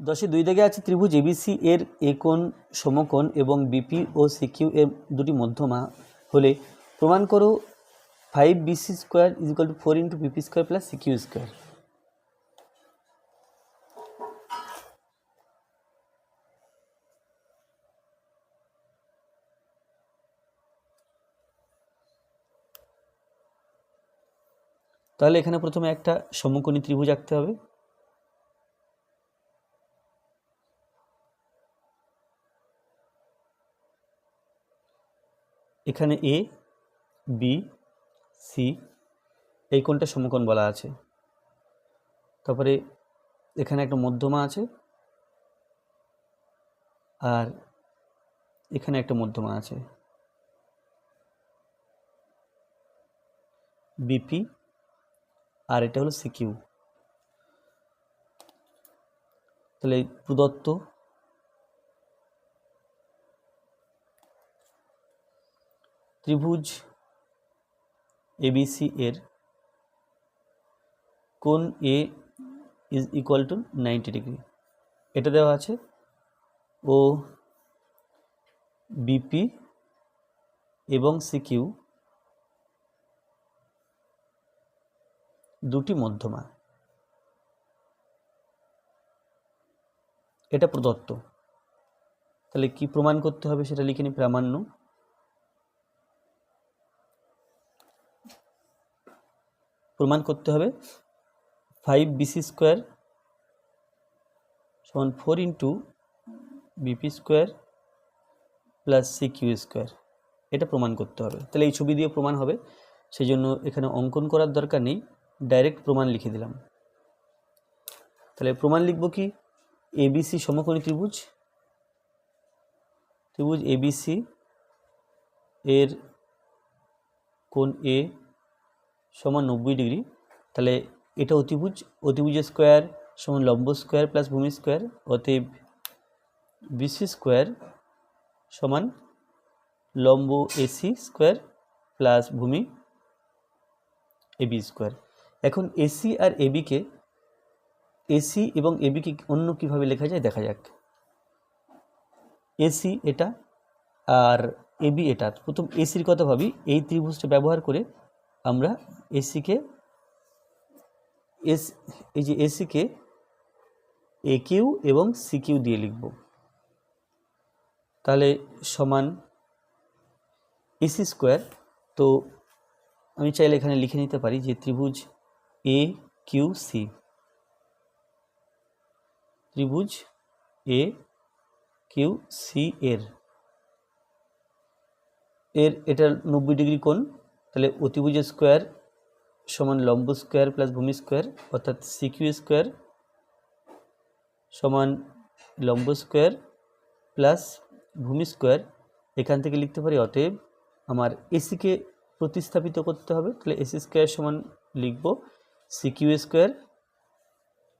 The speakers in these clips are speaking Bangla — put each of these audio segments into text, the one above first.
দশে দুই দাগে আছে ত্রিভুজ এবিসি এর একোণ সমকোণ এবং বিপি ও সিকিউ এর দুটি মধ্যমা। হলে প্রমাণ করো five BC square is equal to four into BP square plus CQ square. তাহলে এখানে প্রথমে একটা সমকোণী ত্রিভুজ আঁকতে হবে। এখানে এ বি সি এই কোণটা সমকোণ বলা আছে। তারপরে এখানে একটা মধ্যমা আছে আর এখানে একটা মধ্যমা আছে। বিপি আর এটা হলো সিকিউ তাহলে প্রদত্ত ত্রিভুজ এবিসি এর কোণ A is equal to ninety degree. এটা দেওয়া আছে ও বিপি এবং সিকিউ দুটি মধ্যমা। এটা প্রদত্ত। তাহলে কি প্রমাণ করতে হবে সেটা লিখে নি প্রামাণ্য। প্রমাণ করতে হবে। ফাইভ বিসি স্কোয়ার সমান four into BP square plus C Q square এটা প্রমাণ করতে হবে। তাহলে এই ছবি দিয়ে প্রমাণ হবে। সেই জন্য এখানে অঙ্কন করার দরকার নেই। ডাইরেক্ট প্রমাণ লিখে দিলাম। তাহলে প্রমাণ লিখব কি? এবিসি সমকোণী ত্রিভুজ। ত্রিভুজ এবিসি এর কোণ এ সমান নব্বই ডিগ্রি, তাহলে এটা অতিভুজ অতিভুজের স্কোয়ার সমান লম্ব স্কোয়ার প্লাস ভূমি স্কোয়ার অতএব বিসি স্কোয়ার সমান লম্ব এসি স্কোয়ার প্লাস ভূমি এবি স্কোয়ার। এখন এসি আর এবিকে এসি এবং এবিকে অন্য কীভাবে লেখা যায়? দেখা যাক। এসি এটা আর এবি এটা। প্রথম এসির কথা ভাবি। এই ত্রিভুজটা ব্যবহার করে আমরা এসিকে এস এই যে এসিকে এ কিউ এবং সি কিউ দিয়ে লিখব। তাহলে সমান এসি স্কোয়ার তো আমি চাইলে এখানে লিখে নিতে পারি যে ত্রিভুজ এ কিউ সি ত্রিভুজ এ কিউ সি এর। এর এটা নব্বই ডিগ্রি কোণ তাহলে অতিভুজ স্কোয়ার সমান লম্ব স্কোয়ার প্লাস ভূমি স্কোয়ার অর্থাৎ সিকিউ স্কোয়ার সমান লম্ব স্কোয়ার প্লাস ভূমি স্কোয়ার। এখান থেকে লিখতে পারি অতএব আমার এসিকে প্রতিস্থাপিত করতে হবে। তাহলে এসি স্কোয়ার সমান লিখব CQ square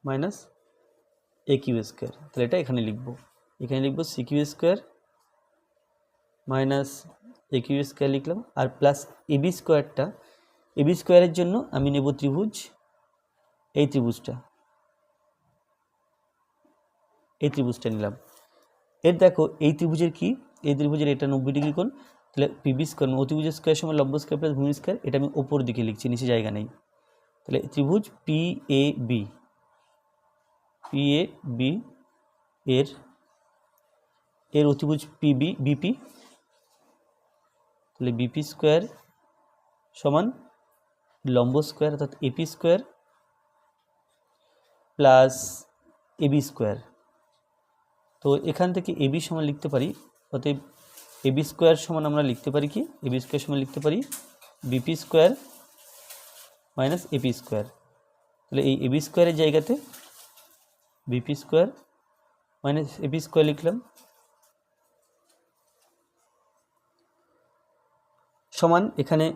minus A Q square. তাহলে এটা এখানে লিখব। এখানে লিখব CQ square minus A Q square লিখলাম, আর প্লাস এবি স্কোয়ারটা এবি স্কোয়ারের জন্য আমি নেব ত্রিভুজ, এই ত্রিভুজটা। এই ত্রিভুজটা নিলাম। এর দেখো, এই ত্রিভুজের কি? এই ত্রিভুজের এটা নব্বই ডিগ্রি কোণ, তাহলে পিবি স্কোয়ার অতিভুজের স্কোয়ার সময় লম্ব স্কোয়ার প্লাস ভূমি স্কোয়ার এটা আমি ওপর দিকে লিখছি, নিচে জায়গা নেই। তাহলে ত্রিভুজ P A B P A B এর এর অতিভুজ পিবি বিপি তাহলে বিপি স্কোয়ার সমান লম্ব স্কোয়ার অর্থাৎ AP square plus AB square তো এখান থেকে এবি সমান লিখতে পারি, অতএব এবি স্কোয়ার সমান আমরা লিখতে পারি কি? এবি স্কোয়ার সমান লিখতে পারি BP square minus AP square তাহলে এই এবি স্কোয়ারের জায়গাতে BP square minus AP square লিখলাম। সমান এখানে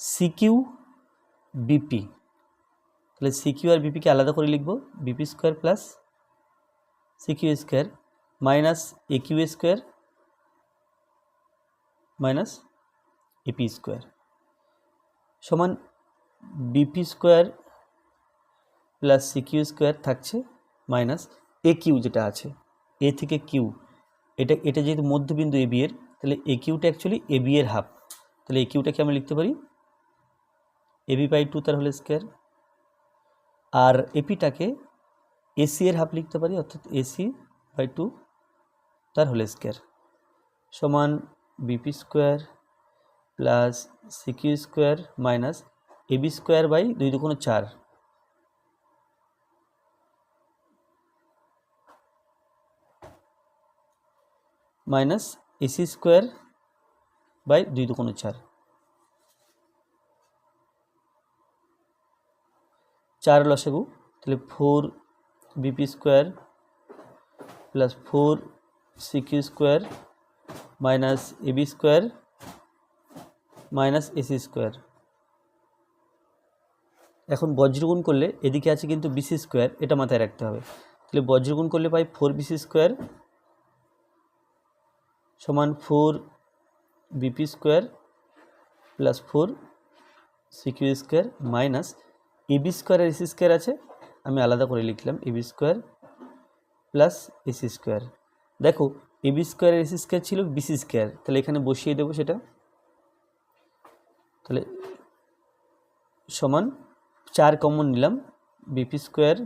সিকিউ বিপি তাহলে সিকিউ আর বিপিকে আলাদা করে লিখব BP square plus CQ square minus AQ square minus AP square সমান BP square plus CQ square থাকছে মাইনাস এ কিউ যেটা আছে এ থেকে কিউ এটা এটা যেহেতু মধ্যবিন্দু এ বি এর, তাহলে এ কিউটা অ্যাকচুয়ালি এ বি এর হাফ তাহলে এ কিউটাকে আমরা লিখতে পারি? এ বি বাই টু তার হোল স্কোয়ার আর এপিটাকে এসি এর হাফ লিখতে পারি, অর্থাৎ এসি বাই টু তার হোল স্কোয়ার সমান BP square plus CQ square minus AB square by দুই দুগুণ চার। মাইনাস এসি স্কোয়ার বাই দুই দুগুণ চার। চার লসাগু তাহলে four BP square plus four CQ square minus AB square minus AC square এখন বজ্রগুণ করলে এদিকে আছে কিন্তু বিসি স্কোয়ার এটা মাথায় রাখতে হবে। তাহলে বজ্রগুণ করলে পাই ফোর বিসি স্কোয়ার সমান four BP square plus four CQ square minus AB square আর এসি স্কোয়ার আছে, আমি আলাদা করে লিখলাম AB square plus AC square. দেখো এবি স্কোয়ার আর এসি স্কোয়ার ছিল বিসি স্কোয়ার, তাহলে এখানে বসিয়ে দেবো সেটা। তাহলে সমান চার কমন নিলাম, BP square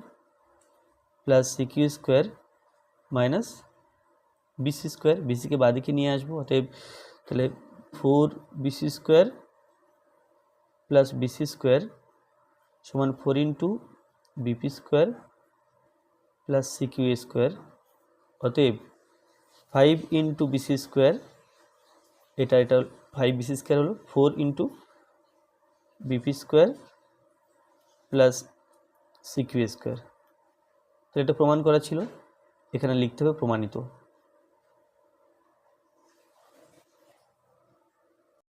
plus CQ square minus BC square বিসিকে বাদিকে নিয়ে আসব, অতএব তাহলে four BC square plus BC square সমান four into BP square plus CQ square. অতএব ফাইভ ইন্টু বিসি স্কোয়ার, এটা এটা ফাইভ বিসি স্কোয়ার হলো four into BP square plus CQ square. তো এটা প্রমাণ করা ছিল, এখানে লিখতে হবে প্রমাণিত।